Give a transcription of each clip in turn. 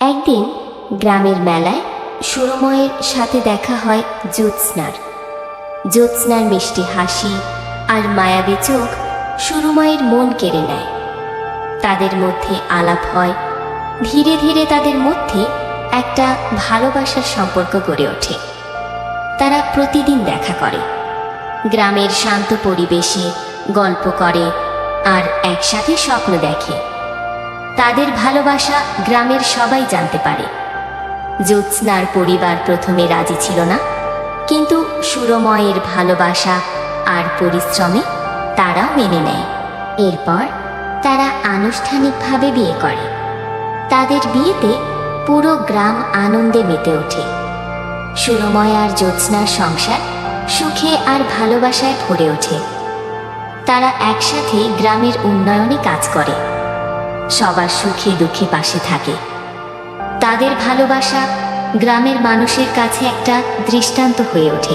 একদিন গ্রামের মেলায় সুরময়ের সাথে দেখা হয় জ্যোৎস্নার। জ্যোৎস্নার মিষ্টি হাসি আর মায়াবী চোখ সুরময়ের মন কেড়ে নেয়। তাদের মধ্যে আলাপ হয়, ধীরে ধীরে তাদের মধ্যে একটা ভালোবাসার সম্পর্ক গড়ে ওঠে। তারা প্রতিদিন দেখা করে, গ্রামের শান্ত পরিবেশে গল্প করে আর একসাথে স্বপ্ন দেখে। তাদের ভালোবাসা গ্রামের সবাই জানতে পারে। জ্যোৎস্নার পরিবার প্রথমে রাজি ছিল না, কিন্তু সুরময়ের ভালোবাসা আর পরিশ্রমে তারা মেনে নেয়। এরপর তারা আনুষ্ঠানিকভাবে বিয়ে করে। তাদের বিয়েতে পুরো গ্রাম আনন্দে মেতে ওঠে। সুরময় আর জ্যোৎস্নার সংসার সুখে আর ভালোবাসায় ভরে ওঠে। তারা একসাথে গ্রামের উন্নয়নে কাজ করে। সবার সুখে দুঃখে পাশে থাকে। তাদের ভালোবাসা গ্রামের মানুষের কাছে একটা দৃষ্টান্ত হয়ে ওঠে।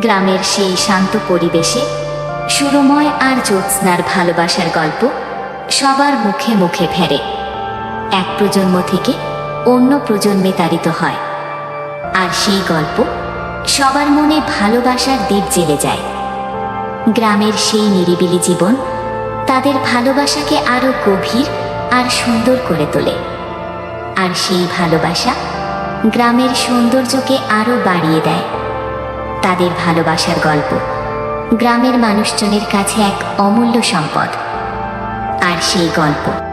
গ্রামের সেই শান্ত পরিবেশে সুরময় আর জ্যোৎস্নার ভালোবাসার গল্প সবার মুখে মুখে ফেরে। এক প্রজন্ম থেকে অন্য প্রজন্মে তাড়িত হয়। আর সেই গল্প সবার মনে ভালোবাসার দ্বীপ জেলে যায়। গ্রামের সেই নিরিবিলি জীবন তাদের ভালোবাসাকে আরও গভীর আর সুন্দর করে তোলে। আর সেই ভালোবাসা গ্রামের সৌন্দর্যকে আরও বাড়িয়ে দেয়। তাদের ভালোবাসার গল্প গ্রামের মানুষজনের কাছে এক অমূল্য সম্পদ। আর সেই গল্প